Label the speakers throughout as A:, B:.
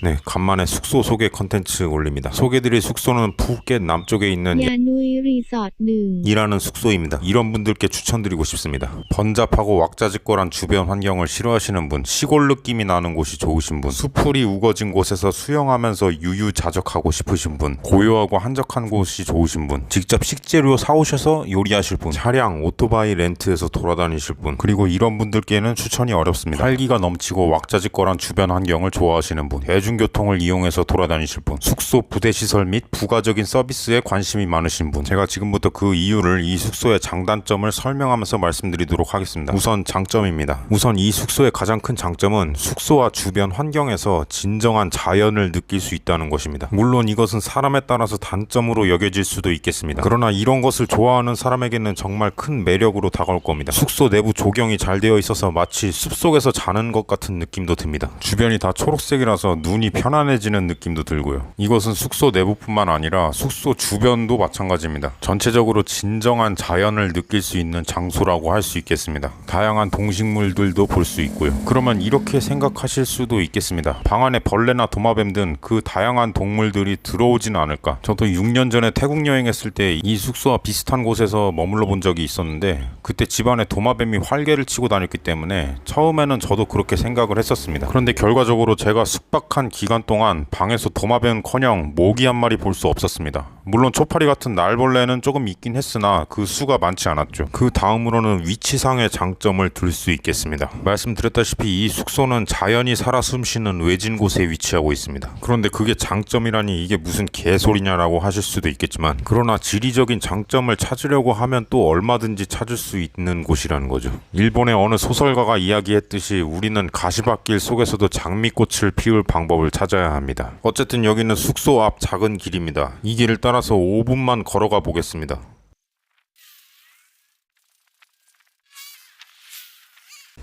A: 네, 간만에 숙소 소개 컨텐츠 올립니다. 소개드릴 숙소는 푸켓 남쪽에 있는
B: 야누이 리조트 1
A: 이라는 숙소입니다. 이런 분들께 추천드리고 싶습니다. 번잡하고 왁자지껄한 주변 환경을 싫어하시는 분, 시골 느낌이 나는 곳이 좋으신 분, 수풀이 우거진 곳에서 수영하면서 유유자적하고 싶으신 분, 고요하고 한적한 곳이 좋으신 분, 직접 식재료 사오셔서 요리하실 분, 차량, 오토바이 렌트에서 돌아다니실 분, 그리고 이런 분들께는 추천이 어렵습니다. 활기가 넘치고 왁자지껄한 주변 환경을 좋아하시는 분, 대주 중교통을 이용해서 돌아다니실 분, 숙소 부대 시설 및 부가적인 서비스에 관심이 많으신 분, 제가 지금부터 그 이유를 이 숙소의 장단점을 설명하면서 말씀드리도록 하겠습니다. 우선 장점입니다. 우선 이 숙소의 가장 큰 장점은 숙소와 주변 환경에서 진정한 자연을 느낄 수 있다는 것입니다. 물론 이것은 사람에 따라서 단점으로 여겨질 수도 있겠습니다. 그러나 이런 것을 좋아하는 사람에게는 정말 큰 매력으로 다가올 겁니다. 숙소 내부 조경이 잘 되어 있어서 마치 숲속에서 자는 것 같은 느낌도 듭니다. 주변이 다 초록색이라서 눈이 편안해지는 느낌도 들고요. 이것은 숙소 내부뿐만 아니라 숙소 주변도 마찬가지입니다. 전체적으로 진정한 자연을 느낄 수 있는 장소라고 할 수 있겠습니다. 다양한 동식물들도 볼 수 있고요. 그러면 이렇게 생각하실 수도 있겠습니다. 방 안에 벌레나 도마뱀 등 그 다양한 동물들이 들어오진 않을까? 저도 6년 전에 태국 여행했을 때 이 숙소와 비슷한 곳에서 머물러 본 적이 있었는데 그때 집안에 도마뱀이 활개를 치고 다녔기 때문에 처음에는 저도 그렇게 생각을 했었습니다. 그런데 결과적으로 제가 숙박한 기간 동안 방에서 도마뱀커녕 모기 한 마리 볼 수 없었습니다. 물론 초파리 같은 날벌레는 조금 있긴 했으나 그 수가 많지 않았죠. 그 다음으로는 위치상의 장점을 들수 있겠습니다. 말씀드렸다시피 이 숙소는 자연이 살아 숨쉬는 외진 곳에 위치하고 있습니다. 그런데 그게 장점이라니 이게 무슨 개소리냐라고 하실 수도 있겠지만 그러나 지리적인 장점을 찾으려고 하면 또 얼마든지 찾을 수 있는 곳이라는 거죠. 일본의 어느 소설가가 이야기했듯이 우리는 가시밭길 속에서도 장미꽃을 피울 방법을 찾아야 합니다. 어쨌든 여기는 숙소 앞 작은 길입니다. 이 길을 따라 서 5분만 걸어가 보겠습니다.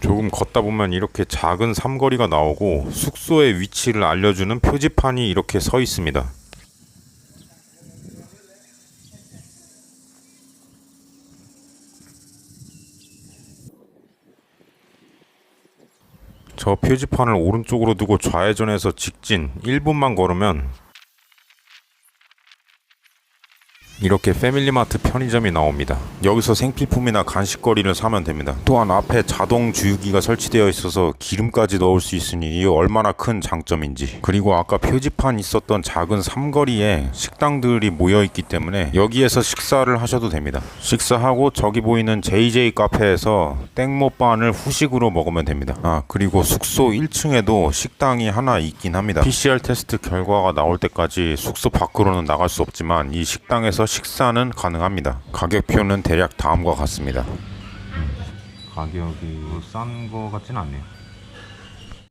A: 조금 걷다 보면 이렇게 작은 삼거리가 나오고 숙소의 위치를 알려주는 표지판이 이렇게 서 있습니다. 저 표지판을 오른쪽으로 두고 좌회전해서 직진 1분만 걸으면 이렇게 패밀리마트 편의점이 나옵니다. 여기서 생필품이나 간식거리를 사면 됩니다. 또한 앞에 자동 주유기가 설치되어 있어서 기름까지 넣을 수 있으니 이게 얼마나 큰 장점인지. 그리고 아까 표지판 있었던 작은 삼거리에 식당들이 모여 있기 때문에 여기에서 식사를 하셔도 됩니다. 식사하고 저기 보이는 JJ 카페에서 땡모반을 후식으로 먹으면 됩니다. 아 그리고 숙소 1층에도 식당이 하나 있긴 합니다. PCR 테스트 결과가 나올 때까지 숙소 밖으로는 나갈 수 없지만 이 식당에서 식사는 가능합니다. 가격표는 대략 다음과 같습니다. 가격이 싼 거 같진 않네요.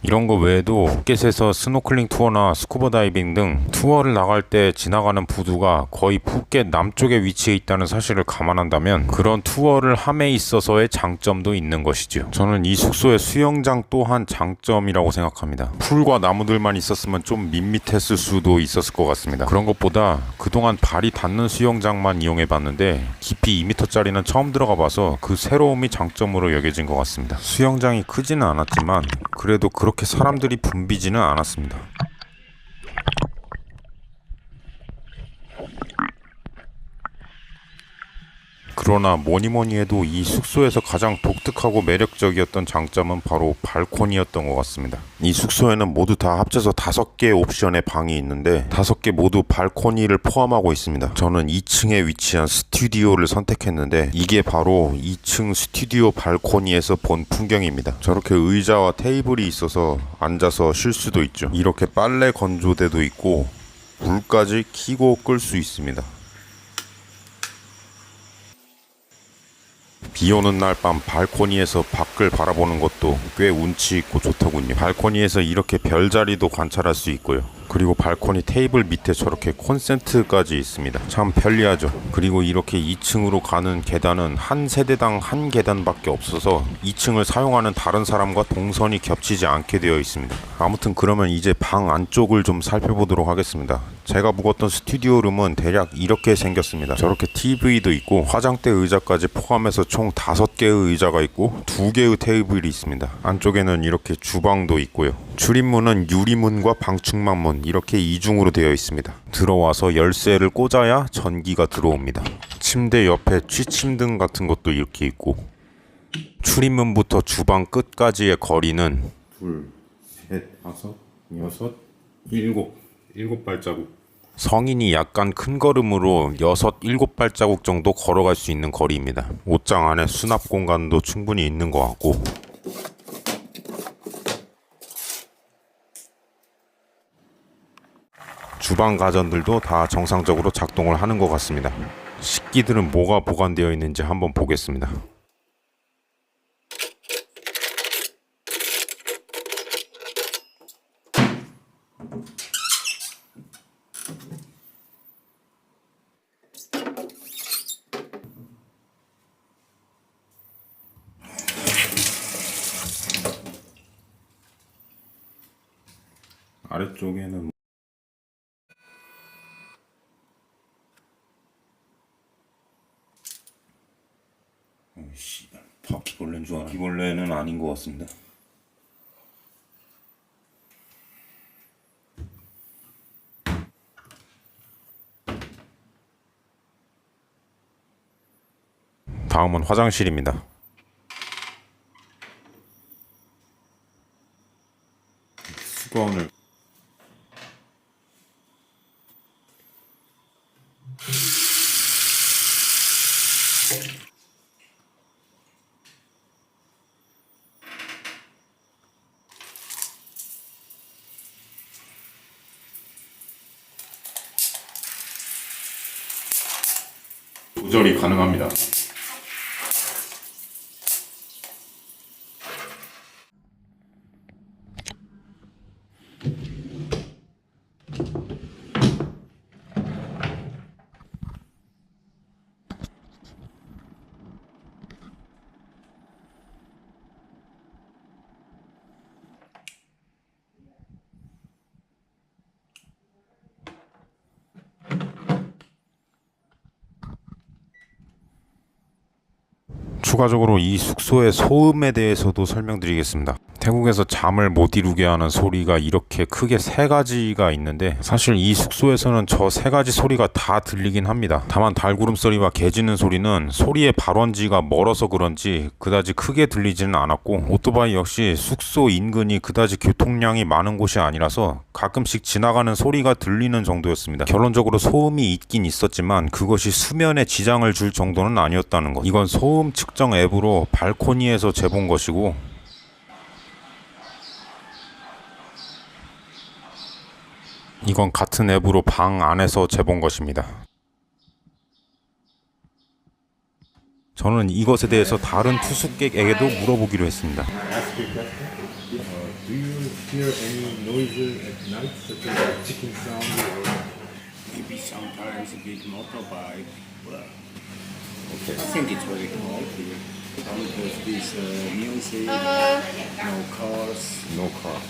A: 이런 거 외에도 푸켓에서 스노클링 투어나 스쿠버 다이빙 등 투어를 나갈 때 지나가는 부두가 거의 푸켓 남쪽에 위치해 있다는 사실을 감안한다면 그런 투어를 함에 있어서의 장점도 있는 것이죠. 저는 이 숙소의 수영장 또한 장점이라고 생각합니다. 풀과 나무들만 있었으면 좀 밋밋했을 수도 있었을 것 같습니다. 그런 것보다 그동안 발이 닿는 수영장만 이용해 봤는데 깊이 2m짜리는 처음 들어가 봐서 그 새로움이 장점으로 여겨진 것 같습니다. 수영장이 크지는 않았지만 그래도 그렇게 사람들이 붐비지는 않았습니다. 그러나 뭐니 뭐니 해도 이 숙소에서 가장 독특하고 매력적이었던 장점은 바로 발코니였던 것 같습니다. 이 숙소에는 모두 다 합쳐서 다섯 개의 옵션의 방이 있는데 다섯 개 모두 발코니를 포함하고 있습니다. 저는 2층에 위치한 스튜디오를 선택했는데 이게 바로 2층 스튜디오 발코니에서 본 풍경입니다. 저렇게 의자와 테이블이 있어서 앉아서 쉴 수도 있죠. 이렇게 빨래 건조대도 있고 불까지 켜고 끌 수 있습니다. 비 오는 날 밤 발코니에서 밖을 바라보는 것도 꽤 운치 있고 좋더군요. 발코니에서 이렇게 별자리도 관찰할 수 있고요. 그리고 발코니 테이블 밑에 저렇게 콘센트까지 있습니다. 참 편리하죠. 그리고 이렇게 2층으로 가는 계단은 한 세대당 한 계단밖에 없어서 2층을 사용하는 다른 사람과 동선이 겹치지 않게 되어 있습니다. 아무튼 그러면 이제 방 안쪽을 좀 살펴보도록 하겠습니다. 제가 묵었던 스튜디오 룸은 대략 이렇게 생겼습니다. 저렇게 TV도 있고 화장대 의자까지 포함해서 총 5개의 의자가 있고 2개의 테이블이 있습니다. 안쪽에는 이렇게 주방도 있고요. 출입문은 유리문과 방충망문 이렇게 이중으로 되어 있습니다. 들어와서 열쇠를 꽂아야 전기가 들어옵니다. 침대 옆에 취침등 같은 것도 이렇게 있고 출입문부터 주방 끝까지의 거리는 둘, 셋, 다섯, 여섯, 일곱, 일곱 발자국. 성인이 약간 큰 걸음으로 여섯, 일곱 발자국 정도 걸어갈 수 있는 거리입니다. 옷장 안에 수납 공간도 충분히 있는 것 같고 주방 가전들도 다 정상적으로 작동을 하는 것 같습니다. 식기들은 뭐가 보관되어 있는지 한번 보겠습니다. 아래쪽에는 바퀴벌레인 줄 알아. 바퀴벌레는 아닌 것 같습니다. 다음은 화장실입니다. 수건을 조절이 가능합니다. 추가적으로 이 숙소의 소음에 대해서도 설명드리겠습니다. 태국에서 잠을 못 이루게 하는 소리가 이렇게 크게 세 가지가 있는데 사실 이 숙소에서는 저 세 가지 소리가 다 들리긴 합니다. 다만 달구름 소리와 개 짖는 소리는 소리의 발원지가 멀어서 그런지 그다지 크게 들리지는 않았고 오토바이 역시 숙소 인근이 그다지 교통량이 많은 곳이 아니라서 가끔씩 지나가는 소리가 들리는 정도였습니다. 결론적으로 소음이 있긴 있었지만 그것이 수면에 지장을 줄 정도는 아니었다는 것. 이건 소음 측정 앱으로 발코니에서 재본 것이고 이건 같은 앱으로 방 안에서 재본 것입니다. 저는 이것에 대해서 다른 투숙객에게도 물어보기로 했습니다.
C: Okay. I think it's very quiet here. Because this uh, music, uh, no cars.
A: No cars.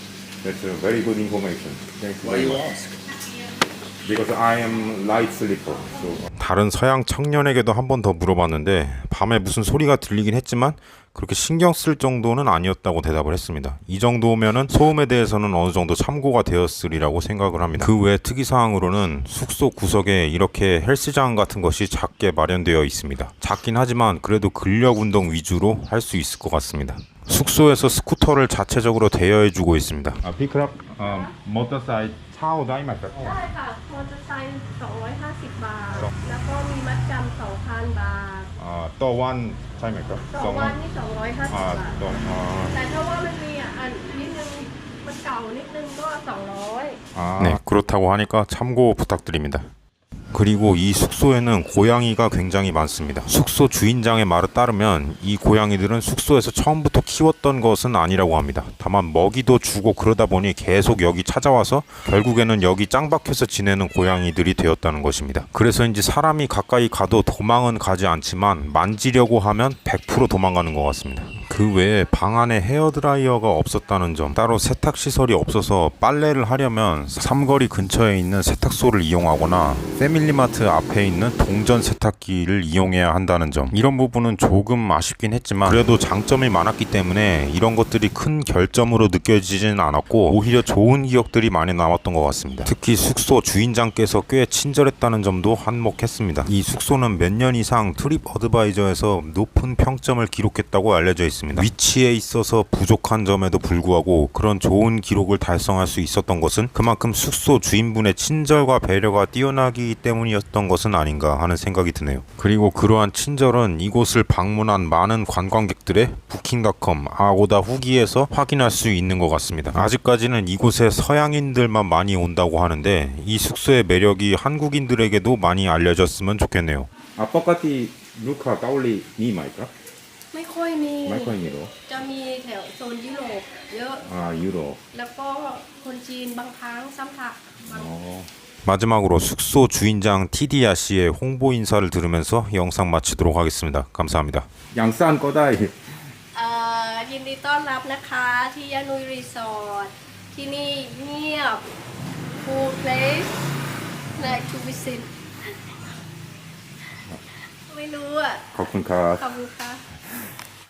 A: That's a very good information. Thank you
C: Why you much. ask?
A: Because I am light sleeper, so. 다른 서양 청년에게도 한 번 더 물어봤는데 밤에 무슨 소리가 들리긴 했지만 그렇게 신경 쓸 정도는 아니었다고 대답을 했습니다. 이 정도면은 소음에 대해서는 어느 정도 참고가 되었으리라고 생각을 합니다. 그 외 특이 사항으로는 숙소 구석에 이렇게 헬스장 같은 것이 작게 마련되어 있습니다. 작긴 하지만 그래도 근력 운동 위주로 할 수 있을 것 같습니다. 숙소에서 스쿠터를 자체적으로 대여해 주고 있습니다. 아, 피크업 모터사이클 차오 다이마다.
D: ใช่ค่ะ มอเตอร์ไซค์250 บาท แล้วก็มีมัดจำ2,000 บาท
A: 아, 또원 차이입니까?
D: สองวันนี่250
A: 아,
D: บาท
A: 또 아.
D: แต่ถ้าว่ามันมีอ่ะอันนิดนึง มันเก่านิดนึงก็ 200
A: 네, 그렇다고 하니까 참고 부탁드립니다. 그리고 이 숙소에는 고양이가 굉장히 많습니다. 숙소 주인장의 말에 따르면 이 고양이들은 숙소에서 처음부터 키웠던 것은 아니라고 합니다. 다만 먹이도 주고 그러다 보니 계속 여기 찾아와서 결국에는 여기 짱 박혀서 지내는 고양이들이 되었다는 것입니다. 그래서인지 사람이 가까이 가도 도망은 가지 않지만 만지려고 하면 100% 도망가는 것 같습니다. 그 외에 방 안에 헤어드라이어가 없었다는 점, 따로 세탁 시설이 없어서 빨래를 하려면 삼거리 근처에 있는 세탁소를 이용하거나 패밀리마트 앞에 있는 동전 세탁기를 이용해야 한다는 점. 이런 부분은 조금 아쉽긴 했지만 그래도 장점이 많았기 때문에 이런 것들이 큰 결점으로 느껴지진 않았고 오히려 좋은 기억들이 많이 남았던 것 같습니다. 특히 숙소 주인장께서 꽤 친절했다는 점도 한몫했습니다. 이 숙소는 몇 년 이상 트립 어드바이저에서 높은 평점을 기록했다고 알려져 있습니다. 같습니다. 위치에 있어서 부족한 점에도 불구하고 그런 좋은 기록을 달성할 수 있었던 것은 그만큼 숙소 주인분의 친절과 배려가 뛰어나기 때문이었던 것은 아닌가 하는 생각이 드네요. 그리고 그러한 친절은 이곳을 방문한 많은 관광객들의 부킹닷컴 아고다 후기에서 확인할 수 있는 것 같습니다. 아직까지는 이곳에 서양인들만 많이 온다고 하는데 이 숙소의 매력이 한국인들에게도 많이 알려졌으면 좋겠네요.
E: 아빠까지 루카 따올리니
D: 말까? ค่อยมี
E: ไม่ค่อยมีหรอ
D: จะมีแถวโซนยุโรปเยอะ
E: อ่ายุโรป
D: แล้วก็คนจีนบางครั้งซ้ำถักบาง
E: อ๋อ
A: 마지막으로 숙소 주인장 티디아 씨의 홍보 인사를 들으면서 영상 마치도록 하겠습니다. 감사합니다.
E: อย่างสั้นก็ได้
D: เอ่อยินดีต้อนรับนะคะที่ยานุยรีสอร์ทที่นี่เงียบ cool place like to visit ไม่รู้อ่ะ
E: ขอบคุณครับ
D: ขอบคุณค่ะ